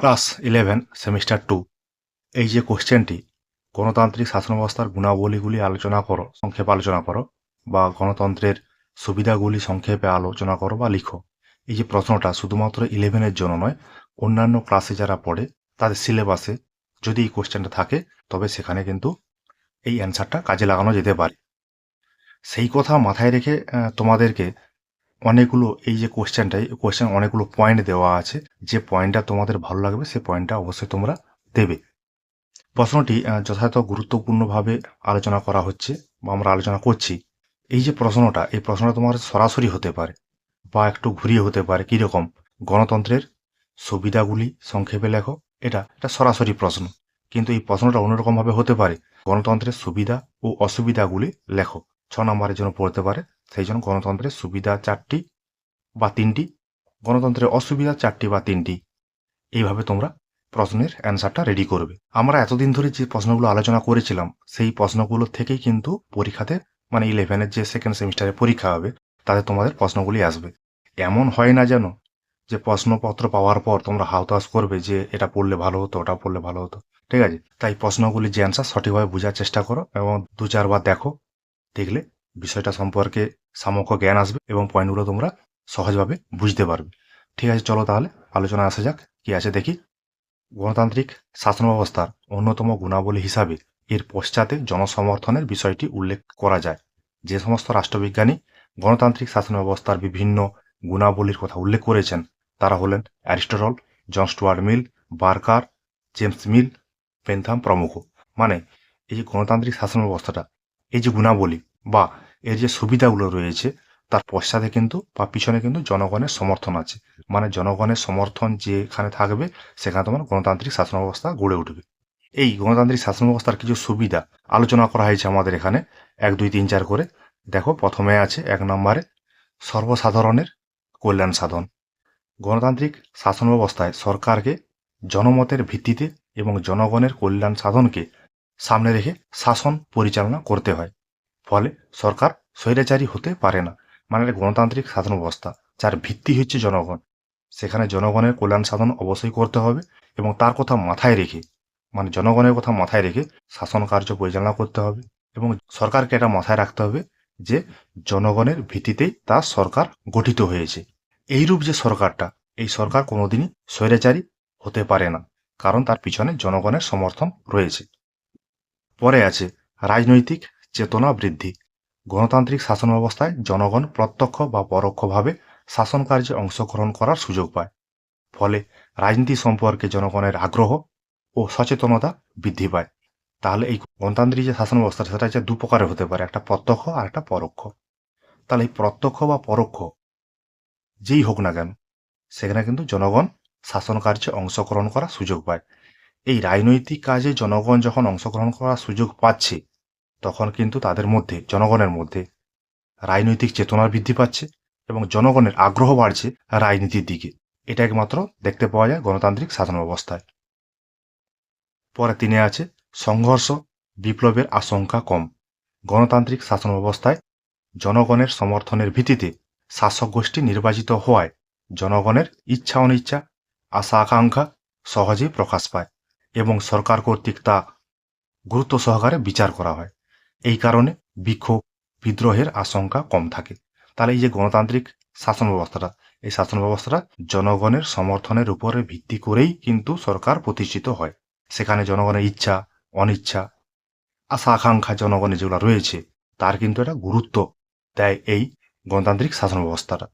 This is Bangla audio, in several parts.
ক্লাস ইলেভেন সেমিস্টার টু এই যে কোশ্চেনটি, গণতান্ত্রিক শাসন ব্যবস্থার গুণাবলীগুলি আলোচনা করো, সংক্ষেপে আলোচনা করো, বা গণতন্ত্রের সুবিধাগুলি সংক্ষেপে আলোচনা করো বা লিখো। এই যে প্রশ্নটা, শুধুমাত্র ইলেভেনের জন্য নয়, অন্যান্য ক্লাসে যারা পড়ে, তাদের সিলেবাসে যদি এই কোশ্চেনটা থাকে, তবে সেখানে কিন্তু এই অ্যান্সারটা কাজে লাগানো যেতে পারে। সেই কথা মাথায় রেখে তোমাদেরকে অনেকগুলো এই যে কোশ্চেনটাই কোশ্চেন অনেকগুলো পয়েন্ট দেওয়া আছে। যে পয়েন্টটা তোমাদের ভালো লাগবে সেই পয়েন্টটা অবশ্যই তোমরা দেবে। প্রশ্নটি যথাযথ গুরুত্বপূর্ণভাবে আলোচনা করা হচ্ছে বা আমরা আলোচনা করছি। এই যে প্রশ্নটা, এই প্রশ্নটা তোমার সরাসরি হতে পারে বা একটু ঘুরিয়ে হতে পারে। কীরকম? গণতন্ত্রের সুবিধাগুলি সংক্ষেপে লেখো। এটা এটা সরাসরি প্রশ্ন। কিন্তু এই প্রশ্নটা অন্যরকমভাবে হতে পারে। গণতন্ত্রের সুবিধা ও অসুবিধাগুলি লেখো। ছ নম্বরের জন্য পড়তে পারে। সেই জন্য গণতন্ত্রের সুবিধা চারটি বা তিনটি, গণতন্ত্রের অসুবিধা চারটি বা তিনটি। এইভাবে তোমরা প্রশ্নের অ্যান্সারটা রেডি করবে। আমরা এতদিন ধরে যে প্রশ্নগুলো আলোচনা করেছিলাম, সেই প্রশ্নগুলো থেকেই কিন্তু পরীক্ষাতে মানে ইলেভেনের যে সেকেন্ড সেমিস্টারে পরীক্ষা হবে, তাতে তোমাদের প্রশ্নগুলি আসবে। এমন হয় না যেন যে প্রশ্নপত্র পাওয়ার পর তোমরা হাউতাস করবে যে এটা পড়লে ভালো হতো, ওটা পড়লে ভালো হতো। ঠিক আছে? তাই প্রশ্নগুলি যে অ্যান্সার সঠিকভাবে বোঝার চেষ্টা করো এবং দু চারবার দেখো দেখলে বিষয়টা সম্পর্কে সামগ্রিক জ্ঞান আসবে এবং পয়েন্টগুলো তোমরা সহজভাবে বুঝতে পারবে। ঠিক আছে, চলো তাহলে আলোচনা আসা যাক, কি আছে দেখি। গণতান্ত্রিক শাসন ব্যবস্থার অন্যতম গুণাবলী হিসাবে এর পশ্চাতে জনসমর্থনের বিষয়টি উল্লেখ করা যায়। যে সমস্ত রাষ্ট্রবিজ্ঞানী গণতান্ত্রিক শাসন ব্যবস্থার বিভিন্ন গুণাবলীর কথা উল্লেখ করেছেন, তারা হলেন Aristotle, John Stuart Mill, Barker, James Mill, Bentham প্রমুখ। মানে এই যে গণতান্ত্রিক শাসন ব্যবস্থাটা এই যে গুণাবলী বা এর যে সুবিধাগুলো রয়েছে, তার পশ্চাতে কিন্তু বা পিছনে কিন্তু জনগণের সমর্থন আছে। মানে জনগণের সমর্থন যেখানে থাকবে, সেখানে তোমার গণতান্ত্রিক শাসন ব্যবস্থা গড়ে উঠবে। এই গণতান্ত্রিক শাসন ব্যবস্থার কিছু সুবিধা আলোচনা করা হয়েছে আমাদের এখানে। এক, দুই, তিন, চার করে। দেখো, প্রথমে আছে এক নম্বরে সর্বসাধারণের কল্যাণ সাধন। গণতান্ত্রিক শাসন ব্যবস্থায় সরকারকে জনমতের ভিত্তিতে এবং জনগণের কল্যাণ সাধনকে সামনে রেখে শাসন পরিচালনা করতে হয়। ফলে সরকার স্বৈরাচারী হতে পারে না। মানে গণতান্ত্রিক শাসন ব্যবস্থা, যার ভিত্তি হচ্ছে জনগণ। সেখানে জনগণের কল্যাণ সাধন অবশ্যই করতে হবে এবং তার কথা মাথায় রেখে মানে জনগণের কথা মাথায় রেখে শাসন কার্য পরিচালনা করতে হবে এবং সরকারকে এটা মাথায় রাখতে হবে যে জনগণের ভিত্তিতেই তার সরকার গঠিত হয়েছে। এইরূপ যে সরকারটা, এই সরকার কোনোদিনই স্বৈরাচারী হতে পারে না। কারণ তার পিছনে জনগণের সমর্থন রয়েছে। পরে আছে রাজনৈতিক চেতনা বৃদ্ধি। গণতান্ত্রিক শাসন ব্যবস্থায় জনগণ প্রত্যক্ষ বা পরোক্ষভাবে শাসন কার্যে অংশগ্রহণ করার সুযোগ পায়। ফলে রাজনীতি সম্পর্কে জনগণের আগ্রহ ও সচেতনতা বৃদ্ধি পায়। তাহলে এই গণতান্ত্রিক যে শাসন ব্যবস্থা সেটা হচ্ছে দু প্রকারের হতে পারে, একটা প্রত্যক্ষ আর একটা পরোক্ষ। তাহলে এই প্রত্যক্ষ বা পরোক্ষ যেই হোক না কেন, সেখানে কিন্তু জনগণ শাসন কার্যে অংশগ্রহণ করার সুযোগ পায়। এই রাজনৈতিক কাজে জনগণ যখন অংশগ্রহণ করার সুযোগ পাচ্ছে, তখন কিন্তু তাদের মধ্যে, জনগণের মধ্যে রাজনৈতিক চেতনার বৃদ্ধি পাচ্ছে এবং জনগণের আগ্রহ বাড়ছে রাজনীতির দিকে। এটা একমাত্র দেখতে পাওয়া যায় গণতান্ত্রিক শাসন ব্যবস্থায়। পরে তিনি আছে, সংঘর্ষ, বিপ্লবের আশঙ্কা কম। গণতান্ত্রিক শাসন ব্যবস্থায় জনগণের সমর্থনের ভিত্তিতে শাসক গোষ্ঠী নির্বাচিত হওয়ায় জনগণের ইচ্ছা অনিচ্ছা আশা আকাঙ্ক্ষা সহজেই প্রকাশ পায়। এবং সরকার কর্তৃক তা গুরুত্ব সহকারে বিচার করা হয়। এই কারণে বিক্ষোভ, বিদ্রোহের আশঙ্কা কম থাকে। তাহলে এই যে গণতান্ত্রিক শাসন ব্যবস্থাটা, এই শাসন ব্যবস্থাটা জনগণের সমর্থনের উপরে ভিত্তি করেই কিন্তু সরকার প্রতিষ্ঠিত হয়। সেখানে জনগণের ইচ্ছা, অনিচ্ছা, আশা, আকাঙ্ক্ষা জনগণের যেগুলো রয়েছে, তার কিন্তু একটা গুরুত্ব দেয় এই গণতান্ত্রিক শাসন ব্যবস্থাটা।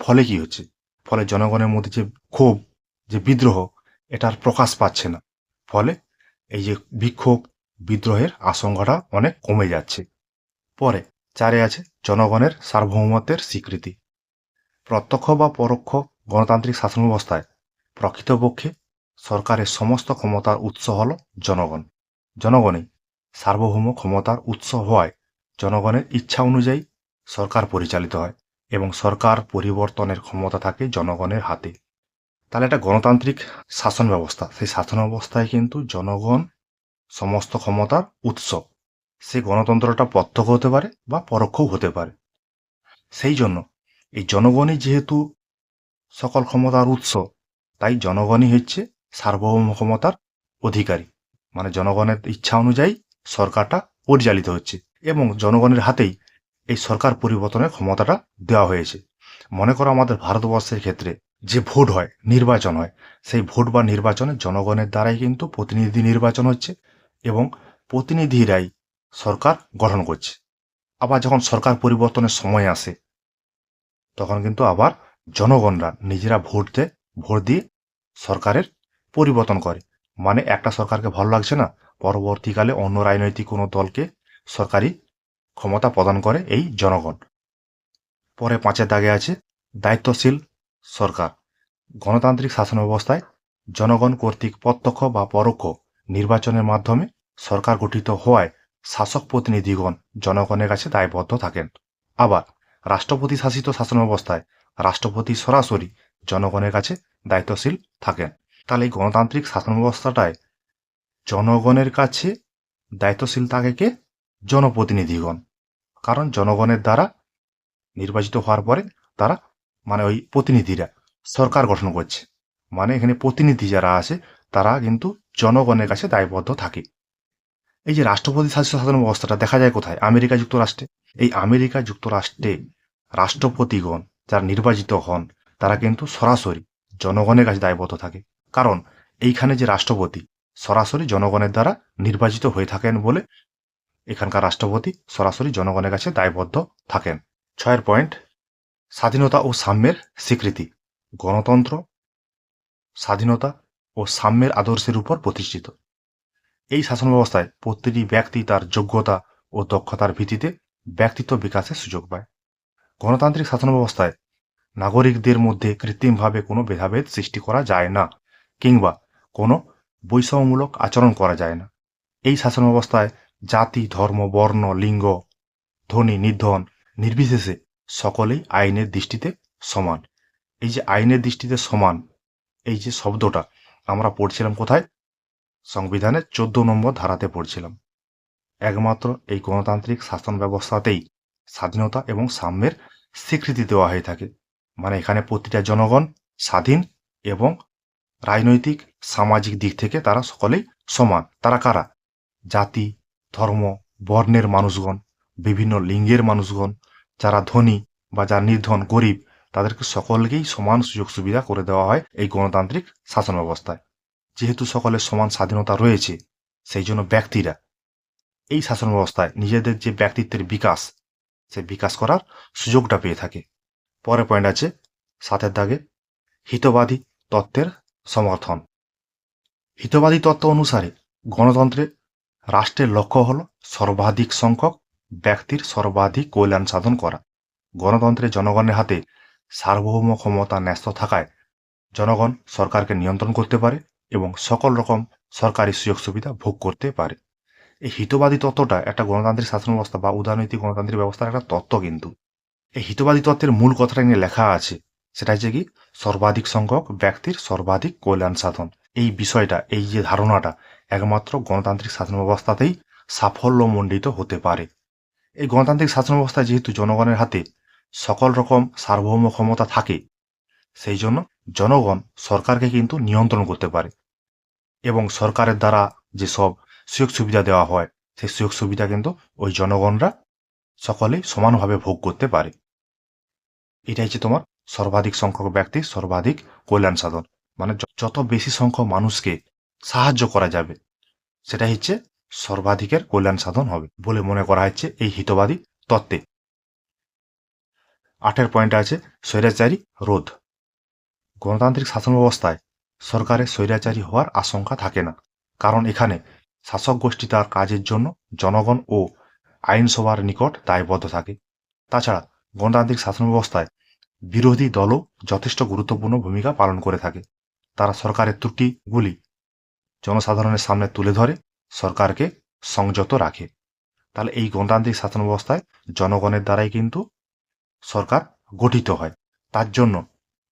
ফলে কি হচ্ছে? ফলে জনগণের মধ্যে যে ক্ষোভ, যে বিদ্রোহ, এটার প্রকাশ পাচ্ছে না। ফলে এই যে বিক্ষোভ বিদ্রোহের আশঙ্কাটা অনেক কমে যাচ্ছে। পরে চারে আছে জনগণের সার্বভৌমত্বের স্বীকৃতি। প্রত্যক্ষ বা পরোক্ষ গণতান্ত্রিক শাসন ব্যবস্থায় প্রকৃতপক্ষে সরকারের সমস্ত ক্ষমতার উৎস হল জনগণ। জনগণই সার্বভৌম ক্ষমতার উৎস হওয়ায় জনগণের ইচ্ছা অনুযায়ী সরকার পরিচালিত হয় এবং সরকার পরিবর্তনের ক্ষমতা থাকে জনগণের হাতে। তাহলে একটা গণতান্ত্রিক শাসন ব্যবস্থা। সেই শাসন ব্যবস্থায় কিন্তু জনগণ সমস্ত ক্ষমতার উৎস। সেই গণতন্ত্রটা প্রত্যক্ষ হতে পারে বা পরোক্ষও হতে পারে। সেই জন্য এই জনগণই যেহেতু সকল ক্ষমতার উৎস, তাই জনগণই হচ্ছে সার্বভৌম ক্ষমতার অধিকারী। মানে জনগণের ইচ্ছা অনুযায়ী সরকারটা পরিচালিত হচ্ছে এবং জনগণের হাতেই এই সরকার পরিবর্তনের ক্ষমতাটা দেওয়া হয়েছে। মনে করো আমাদের ভারতবর্ষের ক্ষেত্রে যে ভোট হয়, নির্বাচন হয়, সেই ভোট বা নির্বাচনে জনগণের দ্বারাই কিন্তু প্রতিনিধি নির্বাচন হচ্ছে এবং প্রতিনিধিরাই সরকার গঠন করছে। আবার যখন সরকার পরিবর্তনের সময় আসে, তখন কিন্তু আবার জনগণরা নিজেরা ভোট দেয়, ভোট দিয়ে সরকারের পরিবর্তন করে। মানে একটা সরকারকে ভালো লাগছে না, পরবর্তীকালে অন্য রাজনৈতিক কোনো দলকে সরকারি ক্ষমতা প্রদান করে এই জনগণ। পরে পাঁচের দাগে আছে, দায়িত্বশীল সরকার। গণতান্ত্রিক শাসন ব্যবস্থায় জনগণ কর্তৃক প্রত্যক্ষ বা পরোক্ষ নির্বাচনের মাধ্যমে সরকার গঠিত হওয়ায় শাসক প্রতিনিধিগণ জনগণের কাছে দায়বদ্ধ থাকেন। আবার রাষ্ট্রপতি শাসিত শাসন ব্যবস্থায় রাষ্ট্রপতি সরাসরি জনগণের কাছে দায়িত্বশীল থাকেন। তাহলে এই গণতান্ত্রিক শাসন ব্যবস্থাটায় জনগণের কাছে দায়িত্বশীল থাকে কে? জনপ্রতিনিধিগণ। কারণ জনগণের দ্বারা নির্বাচিত হওয়ার পরে তারা মানে ওই প্রতিনিধিরা, সরকার গঠন করছে। মানে এখানে প্রতিনিধি যারা আছে, তারা কিন্তু জনগণের কাছে দায়বদ্ধ থাকে। এই যে রাষ্ট্রপতি শাসিত শাসন ব্যবস্থাটা দেখা যায় কোথায়? আমেরিকা যুক্তরাষ্ট্রে। এই আমেরিকা যুক্তরাষ্ট্রে রাষ্ট্রপতিগণ যারা নির্বাচিত হন, তারা কিন্তু সরাসরি জনগণের কাছে দায়বদ্ধ থাকে। কারণ এইখানে যে রাষ্ট্রপতি, সরাসরি জনগণের দ্বারা নির্বাচিত হয়ে থাকেন বলে এখানকার রাষ্ট্রপতি সরাসরি জনগণের কাছে দায়বদ্ধ থাকেন। ছয়ের পয়েন্ট স্বাধীনতা ও সাম্যের স্বীকৃতি। গণতন্ত্র স্বাধীনতা ও সাম্যের আদর্শের উপর প্রতিষ্ঠিত। এই শাসন ব্যবস্থায় প্রতিটি ব্যক্তি তার যোগ্যতা ও দক্ষতার ভিত্তিতে ব্যক্তিত্ব বিকাশের সুযোগ পায়। গণতান্ত্রিক শাসন ব্যবস্থায় নাগরিকদের মধ্যে কৃত্রিমভাবে কোনো ভেদাভেদ সৃষ্টি করা যায় না কিংবা কোনো বৈষম্যমূলক আচরণ করা যায় না। এই শাসন ব্যবস্থায় জাতি, ধর্ম, বর্ণ, লিঙ্গ ধনী নির্ধন, নির্বিশেষে সকলেই আইনের দৃষ্টিতে সমান। এই যে আইনের দৃষ্টিতে সমান, এই যে শব্দটা, আমরা পড়ছিলাম কোথায়? সংবিধানের চোদ্দ নম্বর ধারাতে পড়ছিলাম। একমাত্র এই গণতান্ত্রিক শাসন ব্যবস্থাতেই স্বাধীনতা এবং সাম্যের স্বীকৃতি দেওয়া হয়ে থাকে। মানে এখানে প্রতিটা জনগণ স্বাধীন এবং রাজনৈতিক, সামাজিক দিক থেকে তারা সকলেই সমান। তারা কারা? জাতি, ধর্ম, বর্ণের মানুষগণ, বিভিন্ন লিঙ্গের মানুষগণ যারা ধনী বা যারা নির্ধন, গরিব, তাদেরকে সকলকেই সমান সুযোগ সুবিধা করে দেওয়া হয় এই গণতান্ত্রিক শাসন ব্যবস্থায়। যেহেতু সকলের সমান স্বাধীনতা রয়েছে, সেই জন্য ব্যক্তিরা এই শাসন ব্যবস্থায় নিজেদের যে ব্যক্তিত্বের বিকাশ, সে বিকাশ করার সুযোগটা পেয়ে থাকে। পরের পয়েন্ট আছে সাতের দাগে হিতবাদী তত্ত্বের সমর্থন। হিতবাদী তত্ত্ব অনুসারে গণতন্ত্রে রাষ্ট্রের লক্ষ্য হল সর্বাধিক সংখ্যক ব্যক্তির সর্বাধিক কল্যাণ সাধন করা। গণতন্ত্রে জনগণের হাতে সার্বভৌম ক্ষমতা ন্যস্ত থাকায় জনগণ সরকারকে নিয়ন্ত্রণ করতে পারে এবং সকল রকম সরকারি সুযোগ সুবিধা ভোগ করতে পারে। এই হিতবাদী তত্ত্বটা একটা গণতান্ত্রিক শাসন ব্যবস্থা বা উদারনৈতিক গণতান্ত্রিক ব্যবস্থার একটা তত্ত্ব কিন্তু। এই হিতবাদী তত্ত্বের মূল কথাটা নিয়ে লেখা আছে, সেটা হচ্ছে কি? সর্বাধিক সংখ্যক ব্যক্তির সর্বাধিক কল্যাণ সাধন। এই বিষয়টা, এই যে ধারণাটা একমাত্র গণতান্ত্রিক শাসন ব্যবস্থাতেই সাফল্যমণ্ডিত হতে পারে। এই গণতান্ত্রিক শাসন ব্যবস্থায় যেহেতু জনগণের হাতে সকল রকম সার্বভৌম ক্ষমতা থাকে, সেই জন্য জনগণ সরকারকে কিন্তু নিয়ন্ত্রণ করতে পারে এবং সরকারের দ্বারা যেসব সুযোগ সুবিধা দেওয়া হয়, সেই সুযোগ সুবিধা কিন্তু ওই জনগণরা সকলেই সমানভাবে ভোগ করতে পারে। এটাই হচ্ছে তোমার সর্বাধিক সংখ্যক ব্যক্তি, সর্বাধিক কল্যাণ সাধন। মানে যত বেশি সংখ্যক মানুষকে সাহায্য করা যাবে সেটা হচ্ছে সর্বাধিকের কল্যাণ সাধন হবে বলে মনে করা হচ্ছে এই হিতবাদী তত্ত্বে। আটের পয়েন্ট আছে, স্বৈরাচারী রোধ। গণতান্ত্রিক শাসন ব্যবস্থায় সরকারের স্বৈরাচারী হওয়ার আশঙ্কা থাকে না, কারণ এখানে শাসক গোষ্ঠী তার কাজের জন্য জনগণ ও আইনসভার নিকট দায়বদ্ধ থাকে। তাছাড়া গণতান্ত্রিক শাসন ব্যবস্থায় বিরোধী দলও যথেষ্ট গুরুত্বপূর্ণ ভূমিকা পালন করে থাকে। তারা সরকারের ত্রুটিগুলি জনসাধারণের সামনে তুলে ধরে সরকারকে সংযত রাখে। তাহলে এই গণতান্ত্রিক শাসন ব্যবস্থায় জনগণের দ্বারাই কিন্তু সরকার গঠিত হয়। তার জন্য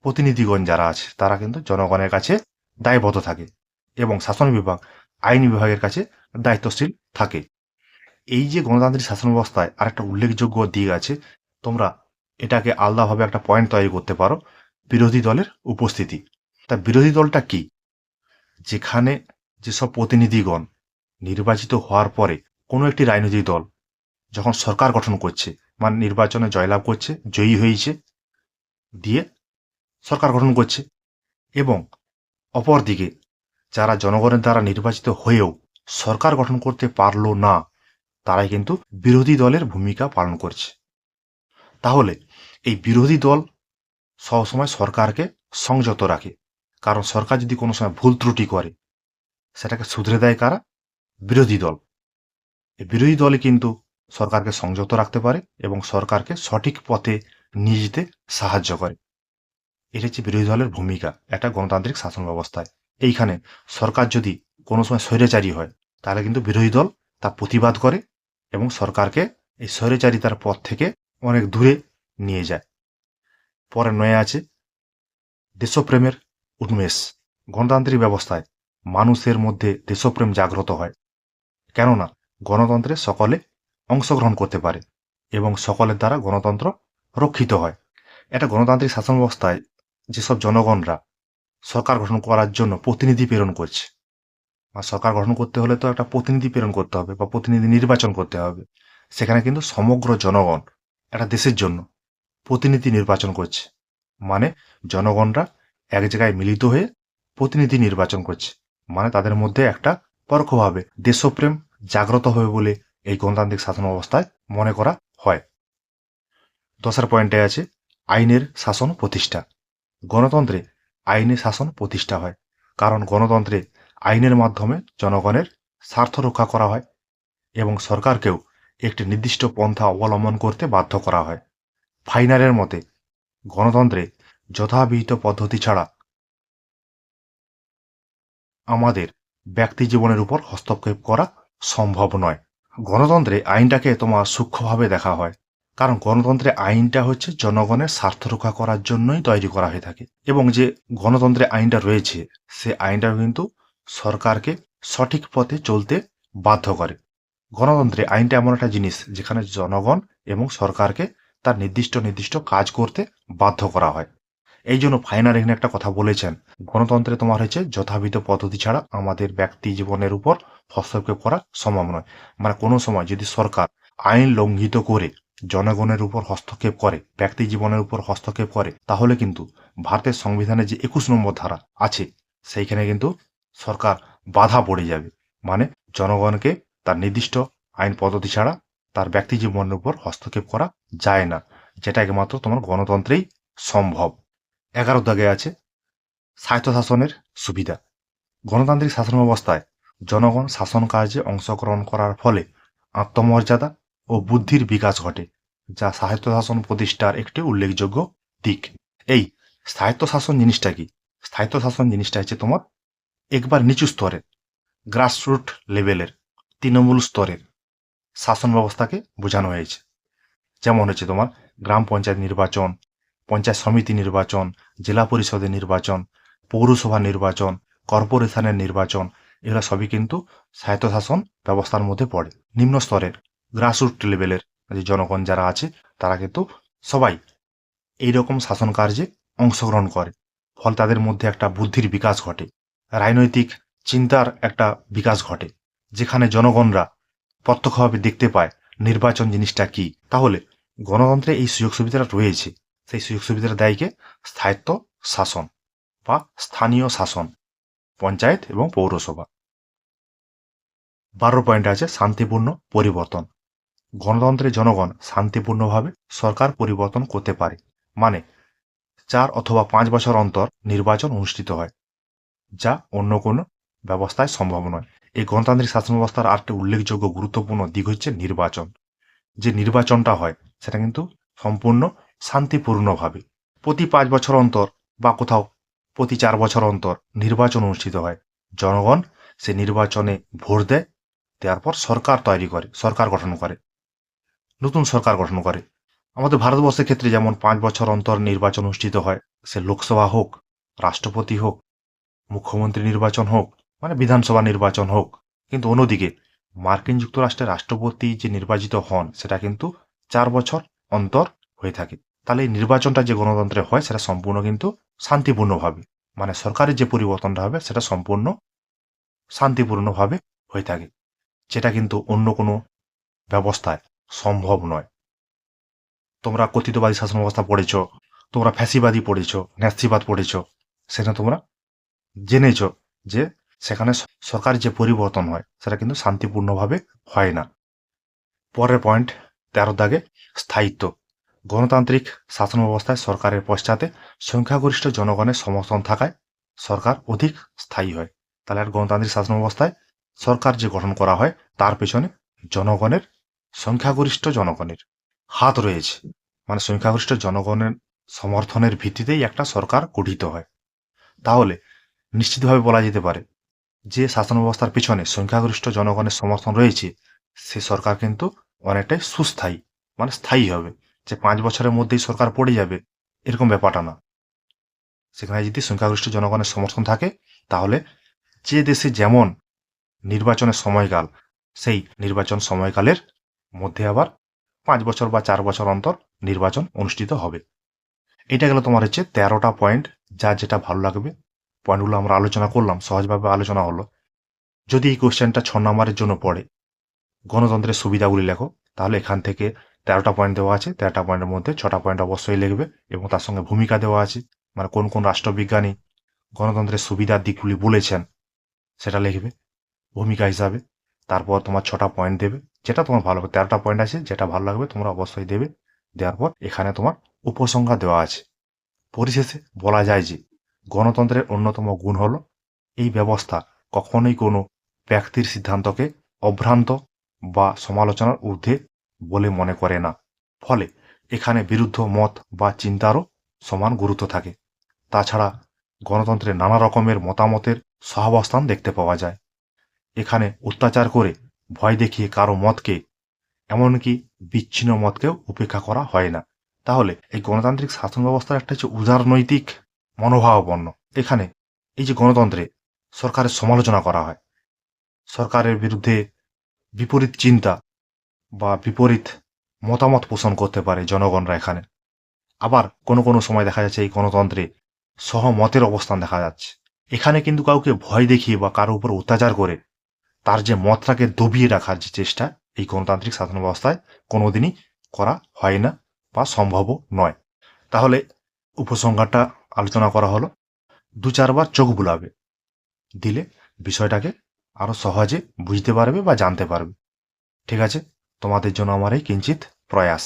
প্রতিনিধিগণ যারা আছে, তারা কিন্তু জনগণের কাছে দায়বদ্ধ থাকে এবং শাসন বিভাগ, আইন বিভাগের কাছে দায়িত্বশীল থাকে। এই যে গণতান্ত্রিক শাসন ব্যবস্থায় আরেকটা উল্লেখযোগ্য দিক আছে, তোমরা এটাকে আলাদাভাবে একটা পয়েন্ট তৈরি করতে পারো, বিরোধী দলের উপস্থিতি। তা বিরোধী দলটা কি? যেখানে যেসব প্রতিনিধিগণ নির্বাচিত হওয়ার পরে কোনো একটি রাজনৈতিক দল যখন সরকার গঠন করছে মানে নির্বাচনে জয়লাভ করছে, জয়ী হয়েছে, দিয়ে সরকার গঠন করছে এবং অপরদিকে যারা জনগণের দ্বারা নির্বাচিত হয়েও সরকার গঠন করতে পারল না, তারাই কিন্তু বিরোধী দলের ভূমিকা পালন করছে। তাহলে এই বিরোধী দল সবসময় সরকারকে সংযত রাখে। কারণ সরকার যদি কোনো সময় ভুল ত্রুটি করে, সেটাকে শুধরে দেয় কারা? বিরোধী দল। এই বিরোধী দলই কিন্তু সরকারকে সংযত রাখতে পারে এবং সরকারকে সঠিক পথে নিয়ে যেতে সাহায্য করে। এটা হচ্ছে বিরোধী দলের ভূমিকা, একটা গণতান্ত্রিক শাসন ব্যবস্থায়। এইখানে সরকার যদি কোনো সময় স্বৈরাচারী হয়, তাহলে কিন্তু বিরোধী দল তা প্রতিবাদ করে এবং সরকারকে এই স্বৈরাচারিতার পথ থেকে অনেক দূরে নিয়ে যায়। পরে নয় আছে, দেশপ্রেমের উন্মেষ। গণতান্ত্রিক ব্যবস্থায় মানুষের মধ্যে দেশপ্রেম জাগ্রত হয়। কেননা গণতন্ত্রে সকলে অংশগ্রহণ করতে পারে এবং সকলের দ্বারা গণতন্ত্র রক্ষিত হয়। এটা গণতান্ত্রিক শাসন ব্যবস্থায় যেসব জনগণরা সরকার গঠন করার জন্য প্রতিনিধি প্রেরণ করছে, বা সরকার গঠন করতে হলে তো একটা প্রতিনিধি প্রেরণ করতে হবে বা প্রতিনিধি নির্বাচন করতে হবে, সেখানে কিন্তু সমগ্র জনগণ একটা দেশের জন্য প্রতিনিধি নির্বাচন করছে। মানে জনগণরা এক জায়গায় মিলিত হয়ে প্রতিনিধি নির্বাচন করছে। মানে তাদের মধ্যে একটা পরোক্ষভাবে দেশপ্রেম জাগ্রত হবে বলে এই গণতান্ত্রিক শাসন অবস্থায় মনে করা হয়। দশের পয়েন্টে আছে, আইনের শাসন প্রতিষ্ঠা। গণতন্ত্রে আইনের শাসন প্রতিষ্ঠা হয়, কারণ গণতন্ত্রে আইনের মাধ্যমে জনগণের স্বার্থ রক্ষা করা হয় এবং সরকারকেও একটি নির্দিষ্ট পন্থা অবলম্বন করতে বাধ্য করা হয়। ফাইনালের মতে, গণতন্ত্রে যথাবিহিত পদ্ধতি ছাড়া আমাদের ব্যক্তি জীবনের উপর হস্তক্ষেপ করা সম্ভব নয়। গণতন্ত্রে আইনটাকে তোমার সূক্ষ্মভাবে দেখা হয়, কারণ গণতন্ত্রে আইনটা হচ্ছে জনগণের স্বার্থ রক্ষা করার জন্যই তৈরি করা হয়ে থাকে। এবং যে গণতন্ত্রে আইনটা রয়েছে, সে আইনটা কিন্তু সরকারকে সঠিক পথে চলতে বাধ্য করে। গণতন্ত্রে আইনটা এমন একটা জিনিস, যেখানে জনগণ এবং সরকারকে তার নির্দিষ্ট নির্দিষ্ট কাজ করতে বাধ্য করা হয়। এই জন্য ফাইনাল এখানে একটা কথা বলেছেন। গণতন্ত্রে তোমার হয়েছে যথাবিধ পদ্ধতি ছাড়া আমাদের ব্যক্তি জীবনের উপর হস্তক্ষেপ করা সম্ভব নয়। মানে কোনো সময় যদি সরকার আইন লঙ্ঘিত করে জনগণের উপর হস্তক্ষেপ করে, ব্যক্তি জীবনের উপর হস্তক্ষেপ করে, তাহলে কিন্তু ভারতের সংবিধানে যে একুশ নম্বর ধারা আছে, সেইখানে কিন্তু সরকার বাধা পড়ে যাবে। মানে জনগণকে তার নির্দিষ্ট আইন পদ্ধতি ছাড়া তার ব্যক্তি জীবনের উপর হস্তক্ষেপ করা যায় না। যেটা একমাত্র তোমার গণতন্ত্রেই সম্ভব। এগারো দাগে আছে স্বায়ত্তশাসনের সুবিধা। গণতান্ত্রিক শাসন ব্যবস্থায় জনগণ শাসন কার্যে অংশগ্রহণ করার ফলে আত্মমর্যাদা ও বুদ্ধির বিকাশ ঘটে, যা স্বায়ত্তশাসন প্রতিষ্ঠার একটি উল্লেখযোগ্য দিক। এই স্বায়ত্তশাসন জিনিসটা কি? স্থায়িত্বশাসন জিনিসটা হচ্ছে তোমার একবার নিচু স্তরের গ্রাসরুট লেভেলের তৃণমূল স্তরের শাসন ব্যবস্থাকে বোঝানো হয়েছে। যেমন হচ্ছে তোমার গ্রাম পঞ্চায়েত নির্বাচন পঞ্চায়েত সমিতি নির্বাচন, জেলা পরিষদের নির্বাচন, পৌরসভা নির্বাচন, কর্পোরেশনের নির্বাচন এগুলো সবই কিন্তু স্বায়ত্তশাসন ব্যবস্থার মধ্যে পড়ে। নিম্ন স্তরের গ্রাসরুট লেভেলের যে জনগণ যারা আছে, তারা কিন্তু সবাই এইরকম শাসন কার্যে অংশগ্রহণ করে। ফল তাদের মধ্যে একটা বুদ্ধির বিকাশ ঘটে। রাজনৈতিক চিন্তার একটা বিকাশ ঘটে। যেখানে জনগণরা প্রত্যক্ষভাবে দেখতে পায়, নির্বাচন জিনিসটা কি? তাহলে গণতন্ত্রে এই সুযোগ সুবিধাটা রয়েছে। সেই সুযোগ সুবিধাটা দেয়কে স্থায়িত্ব শাসন বা স্থানীয় শাসন, পঞ্চায়েত এবং পৌরসভা। বারো পয়েন্ট আছে শান্তিপূর্ণ পরিবর্তন। গণতন্ত্রে জনগণ শান্তিপূর্ণভাবে সরকার পরিবর্তন করতে পারে মানে চার অথবা পাঁচ বছর অন্তর নির্বাচন অনুষ্ঠিত হয়, যা অন্য কোনো ব্যবস্থায় সম্ভব নয়। এই গণতান্ত্রিক শাসন ব্যবস্থার আরেকটি উল্লেখযোগ্য গুরুত্বপূর্ণ দিক হচ্ছে নির্বাচন। যে নির্বাচনটা হয়, সেটা কিন্তু সম্পূর্ণ শান্তিপূর্ণভাবে। প্রতি পাঁচ বছর অন্তর বা কোথাও প্রতি চার বছর অন্তর নির্বাচন অনুষ্ঠিত হয়। জনগণ সে নির্বাচনে ভোট দেয়, দেওয়ার পর সরকার তৈরি করে, সরকার গঠন করে, নতুন সরকার গঠন করে। আমাদের ভারতবর্ষের ক্ষেত্রে যেমন পাঁচ বছর অন্তর নির্বাচন অনুষ্ঠিত হয়, সে লোকসভা হোক, রাষ্ট্রপতি হোক, মুখ্যমন্ত্রী নির্বাচন হোক মানে বিধানসভা নির্বাচন হোক, কিন্তু অন্যদিকে মার্কিন যুক্তরাষ্ট্রের রাষ্ট্রপতি যে নির্বাচিত হন, সেটা কিন্তু চার বছর অন্তর হয়ে থাকে। তাহলে এই নির্বাচনটা যে গণতন্ত্রে হয়, সেটা সম্পূর্ণ কিন্তু শান্তিপূর্ণভাবে মানে সরকারের যে পরিবর্তনটা হবে, সেটা সম্পূর্ণ শান্তিপূর্ণভাবে হয়ে থাকে, যেটা কিন্তু অন্য কোনো ব্যবস্থায় সম্ভব নয়। তোমরা কথিতবাদী শাসন ব্যবস্থা পড়েছ, তোমরা ফ্যাসিবাদী পড়েছ ন্যাস্তিবাদ পড়েছ সেখানে তোমরা জেনেছ যে সেখানে সরকার যে পরিবর্তন হয়, সেটা কিন্তু শান্তিপূর্ণভাবে হয় না। পরের পয়েন্ট তেরো দাগে স্থায়িত্ব। গণতান্ত্রিক শাসন ব্যবস্থায় সরকারের পশ্চাতে সংখ্যাগরিষ্ঠ জনগণের সমর্থন থাকায় সরকার অধিক স্থায়ী হয়। তাহলে আর গণতান্ত্রিক শাসন ব্যবস্থায় সরকার যে গঠন করা হয়, তার পেছনে জনগণের, সংখ্যাগরিষ্ঠ জনগণের হাত রয়েছে। মানে সংখ্যাগরিষ্ঠ জনগণের সমর্থনের ভিত্তিতেই একটা সরকার গঠিত হয়। তাহলে নিশ্চিতভাবে বলা যেতে পারে, যে শাসন ব্যবস্থার পিছনে সংখ্যাগরিষ্ঠ জনগণের সমর্থন রয়েছে, সে সরকার কিন্তু অনেকটাই সুস্থায়ী মানে স্থায়ী হবে। যে পাঁচ বছরের মধ্যেই সরকার পড়ে যাবে, এরকম ব্যাপারটা না। সেখানে যদি সংখ্যাগরিষ্ঠ জনগণের সমর্থন থাকে, তাহলে যে দেশে যেমন নির্বাচনের সময়কাল, সেই নির্বাচন সময়কালের মধ্যে আবার পাঁচ বছর বা চার বছর অন্তর নির্বাচন অনুষ্ঠিত হবে। এটা গেল তোমার হচ্ছে তেরোটা পয়েন্ট, যা যেটা ভালো লাগবে। পয়েন্টগুলো আমরা আলোচনা করলাম, সহজভাবে আলোচনা হলো। যদি এই কোয়েশ্চেনটা ছ নম্বরের জন্য পড়ে, গণতন্ত্রের সুবিধাগুলি লেখো, তাহলে এখান থেকে তেরোটা পয়েন্ট দেওয়া আছে, তেরোটা পয়েন্টের মধ্যে ছটা পয়েন্ট অবশ্যই লিখবে এবং তার সঙ্গে ভূমিকা দেওয়া আছে। মানে কোন কোন রাষ্ট্রবিজ্ঞানী গণতন্ত্রের সুবিধার দিকগুলি বলেছেন, সেটা লিখবে ভূমিকা হিসাবে। তারপর তোমার ছটা পয়েন্ট দেবে, যেটা তোমার ভালো লাগবে। তেরোটা পয়েন্ট আছে, যেটা ভালো লাগবে তোমরা অবশ্যই দেবে। দেওয়ার পর এখানে তোমার উপসংখ্যা দেওয়া আছে। পরিশেষে বলা যায় যে গণতন্ত্রের অন্যতম গুণ হলো এই ব্যবস্থা কখনোই কোনো ব্যক্তির সিদ্ধান্তকে অভ্রান্ত বা সমালোচনার ঊর্ধ্বে বলে মনে করে না। ফলে এখানে বিরুদ্ধ মত বা চিন্তারও সমান গুরুত্ব থাকে। তাছাড়া গণতন্ত্রে নানা রকমের মতামতের সহাবস্থান দেখতে পাওয়া যায়। এখানে অত্যাচার করে ভয় দেখিয়ে কারও মতকে, এমনকি বিচ্ছিন্ন মতকেও উপেক্ষা করা হয় না। তাহলে এই গণতান্ত্রিক শাসন ব্যবস্থার একটা হচ্ছে উদারনৈতিক মনোভাবাপন্ন। এখানে এই যে গণতন্ত্রে সরকারের সমালোচনা করা হয়, সরকারের বিরুদ্ধে বিপরীত চিন্তা বা বিপরীত মতামত পোষণ করতে পারে জনগণরা এখানে। আবার কোনো কোনো সময় দেখা যাচ্ছে এই গণতন্ত্রে সহমতের অবস্থান দেখা যাচ্ছে। এখানে কিন্তু কাউকে ভয় দেখিয়ে বা কারও উপর অত্যাচার করে তার যে মতটাকে দবিয়ে রাখার যে চেষ্টা এই গণতান্ত্রিক শাসন ব্যবস্থায় কোনোদিনই করা হয় না বা সম্ভবও নয়। তাহলে উপসংহারটা আলোচনা করা হলো। দু চারবার চোখ বুলাবে। দিলে বিষয়টাকে আরও সহজে বুঝতে পারবে বা জানতে পারবে। ঠিক আছে? তোমাদের জন্য আমার এই কিঞ্চিত প্রয়াস।